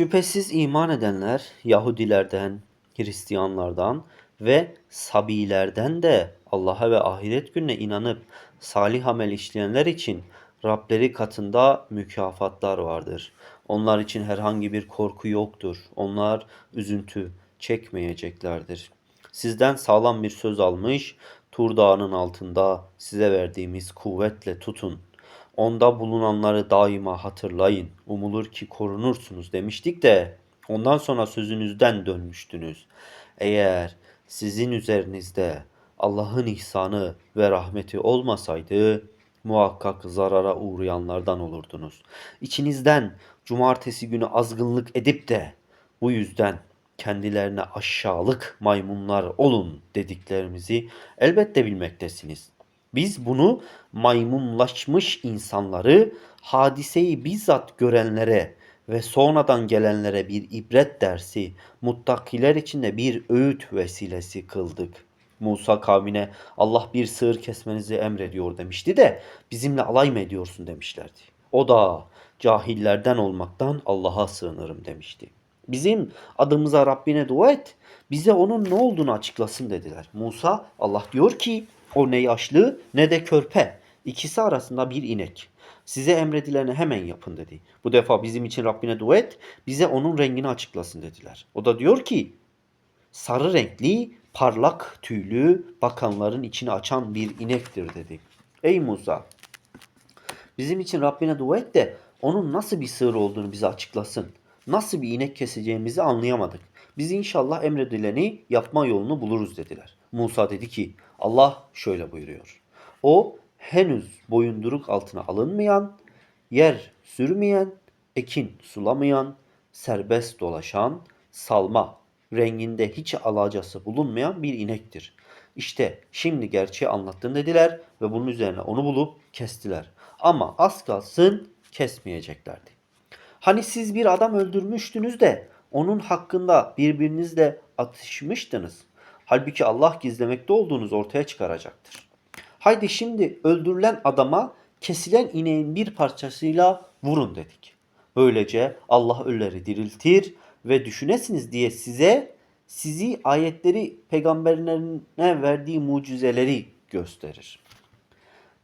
Şüphesiz iman edenler Yahudilerden, Hristiyanlardan ve Sabilerden de Allah'a ve ahiret gününe inanıp salih amel işleyenler için Rableri katında mükafatlar vardır. Onlar için herhangi bir korku yoktur. Onlar üzüntü çekmeyeceklerdir. Sizden sağlam bir söz almış, Tur Dağı'nın altında size verdiğimiz kuvvetle tutun. Onda bulunanları daima hatırlayın. Umulur ki korunursunuz demiştik de ondan sonra sözünüzden dönmüştünüz. Eğer sizin üzerinizde Allah'ın ihsanı ve rahmeti olmasaydı muhakkak zarara uğrayanlardan olurdunuz. İçinizden cumartesi günü azgınlık edip de bu yüzden kendilerine aşağılık maymunlar olun dediklerimizi elbette bilmektesiniz. Biz bunu maymunlaşmış insanları hadiseyi bizzat görenlere ve sonradan gelenlere bir ibret dersi, muttakiler için de bir öğüt vesilesi kıldık. Musa kavmine Allah bir sığır kesmenizi emrediyor demişti de bizimle alay mı ediyorsun demişlerdi. O da cahillerden olmaktan Allah'a sığınırım demişti. Bizim adımıza Rabbine dua et. Bize onun ne olduğunu açıklasın dediler. Musa Allah diyor ki o ne yaşlı ne de körpe. İkisi arasında bir inek. Size emredileni hemen yapın dedi. Bu defa bizim için Rabbine dua et. Bize onun rengini açıklasın dediler. O da diyor ki sarı renkli, parlak tüylü, bakanların içini açan bir inektir dedi. Ey Musa bizim için Rabbine dua et de onun nasıl bir sığır olduğunu bize açıklasın. Nasıl bir inek keseceğimizi anlayamadık. Biz inşallah emredileni yapma yolunu buluruz dediler. Musa dedi ki Allah şöyle buyuruyor. O henüz boyunduruk altına alınmayan, yer sürmeyen, ekin sulamayan, serbest dolaşan, salma, renginde hiç alacası bulunmayan bir inektir. İşte şimdi gerçeği anlattın dediler ve bunun üzerine onu bulup kestiler. Ama az kalsın kesmeyeceklerdi. Hani siz bir adam öldürmüştünüz de onun hakkında birbirinizle atışmıştınız. Halbuki Allah gizlemekte olduğunuz ortaya çıkaracaktır. Haydi şimdi öldürülen adama kesilen ineğin bir parçasıyla vurun dedik. Böylece Allah ölüleri diriltir ve düşünesiniz diye size sizi ayetleri peygamberlerine verdiği mucizeleri gösterir.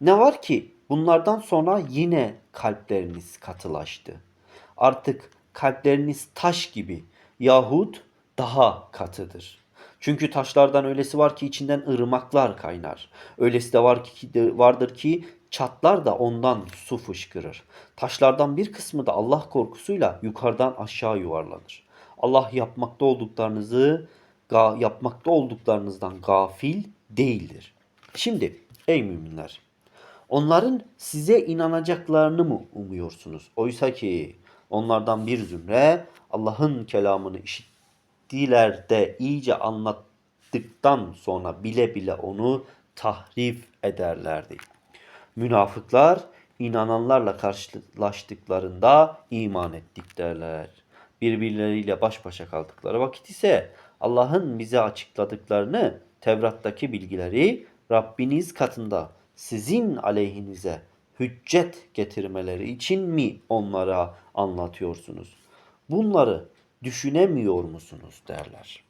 Ne var ki bunlardan sonra yine kalpleriniz katılaştı. Artık kalpleriniz taş gibi yahut daha katıdır. Çünkü taşlardan öylesi var ki içinden ırmaklar kaynar. Öylesi de var ki vardır ki çatlar da ondan su fışkırır. Taşlardan bir kısmı da Allah korkusuyla yukarıdan aşağı yuvarlanır. Allah yapmakta olduklarınızı yapmakta olduklarınızdan gafil değildir. Şimdi ey müminler onların size inanacaklarını mı umuyorsunuz? Oysa ki onlardan bir zümre Allah'ın kelamını işittiler de iyice anlattıktan sonra bile bile onu tahrif ederlerdi. Münafıklar inananlarla karşılaştıklarında iman ettik derler. Birbirleriyle baş başa kaldıkları vakit ise Allah'ın bize açıkladıklarını Tevrat'taki bilgileri Rabbiniz katında sizin aleyhinize hüccet getirmeleri için mi onlara anlatıyorsunuz? Bunları düşünemiyor musunuz derler.